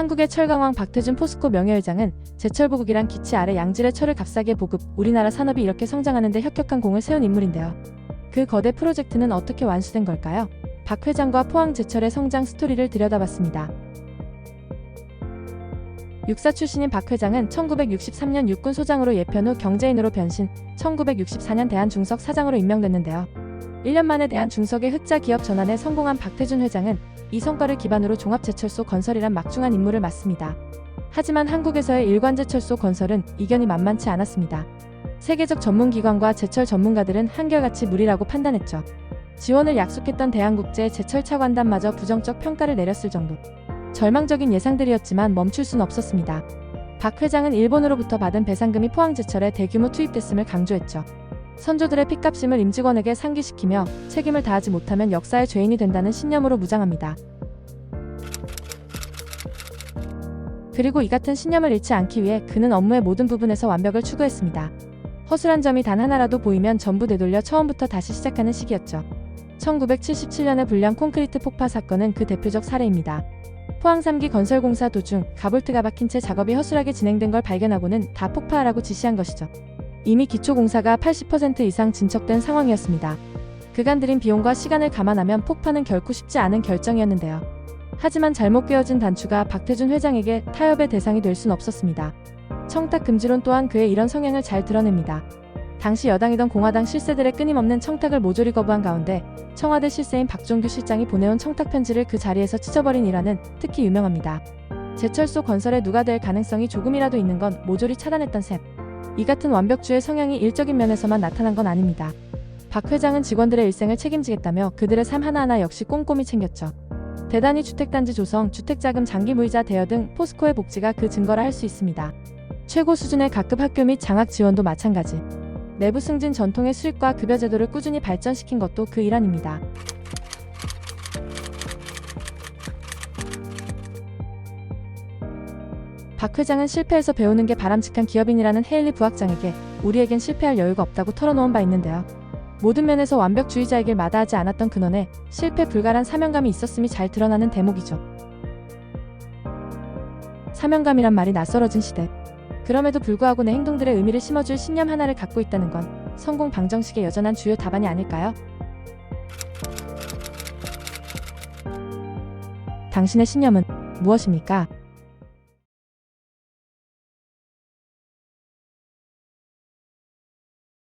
한국의 철강왕 박태준 포스코 명예회장은 제철 보국이란 기치 아래 양질의 철을 값싸게 보급, 우리나라 산업이 이렇게 성장하는 데 혁혁한 공을 세운 인물인데요. 그 거대 프로젝트는 어떻게 완수된 걸까요? 박 회장과 포항 제철의 성장 스토리를 들여다봤습니다. 육사 출신인 박 회장은 1963년 육군 소장으로 예편 후 경제인으로 변신, 1964년 대한중석 사장으로 임명됐는데요. 1년 만에 대한중석의 흑자 기업 전환에 성공한 박태준 회장은 이 성과를 기반으로 종합제철소 건설이란 막중한 임무를 맡습니다. 하지만 한국에서의 일관제철소 건설은 이견이 만만치 않았습니다. 세계적 전문기관과 제철 전문가들은 한결같이 무리라고 판단했죠. 지원을 약속했던 대한국제 제철 차관단마저 부정적 평가를 내렸을 정도. 절망적인 예상들이었지만 멈출 순 없었습니다. 박 회장은 일본으로부터 받은 배상금이 포항제철에 대규모 투입됐음을 강조했죠. 선조들의 핏값임을 임직원에게 상기시키며 책임을 다하지 못하면 역사의 죄인이 된다는 신념으로 무장합니다. 그리고 이 같은 신념을 잃지 않기 위해 그는 업무의 모든 부분에서 완벽을 추구했습니다. 허술한 점이 단 하나라도 보이면 전부 되돌려 처음부터 다시 시작하는 시기였죠. 1977년의 불량 콘크리트 폭파 사건은 그 대표적 사례입니다. 포항 3기 건설공사 도중 가볼트가 박힌 채 작업이 허술하게 진행된 걸 발견하고는 다 폭파하라고 지시한 것이죠. 이미 기초공사가 80% 이상 진척된 상황이었습니다. 그간 들인 비용과 시간을 감안하면 폭파는 결코 쉽지 않은 결정이었는데요. 하지만 잘못 꿰어진 단추가 박태준 회장에게 타협의 대상이 될 순 없었습니다. 청탁 금지론 또한 그의 이런 성향을 잘 드러냅니다. 당시 여당이던 공화당 실세들의 끊임없는 청탁을 모조리 거부한 가운데 청와대 실세인 박종규 실장이 보내온 청탁 편지를 그 자리에서 찢어버린 일화는 특히 유명합니다. 제철소 건설에 누가 될 가능성이 조금이라도 있는 건 모조리 차단했던 셈. 이 같은 완벽주의 성향이 일적인 면에서만 나타난 건 아닙니다. 박 회장은 직원들의 일생을 책임지겠다며 그들의 삶 하나하나 역시 꼼꼼히 챙겼죠. 대단히 주택단지 조성, 주택자금 장기 무이자 대여 등 포스코의 복지가 그 증거라 할 수 있습니다. 최고 수준의 각급 학교 및 장학 지원도 마찬가지. 내부 승진 전통의 수익과 급여 제도를 꾸준히 발전시킨 것도 그 일환입니다. 박 회장은 실패에서 배우는 게 바람직한 기업인이라는 헤일리 부학장에게 우리에겐 실패할 여유가 없다고 털어놓은 바 있는데요. 모든 면에서 완벽주의자이길 마다하지 않았던 근원에 실패 불가란 사명감이 있었음이 잘 드러나는 대목이죠. 사명감이란 말이 낯설어진 시대. 그럼에도 불구하고 내 행동들의 의미를 심어줄 신념 하나를 갖고 있다는 건 성공 방정식의 여전한 주요 답안이 아닐까요? 당신의 신념은 무엇입니까?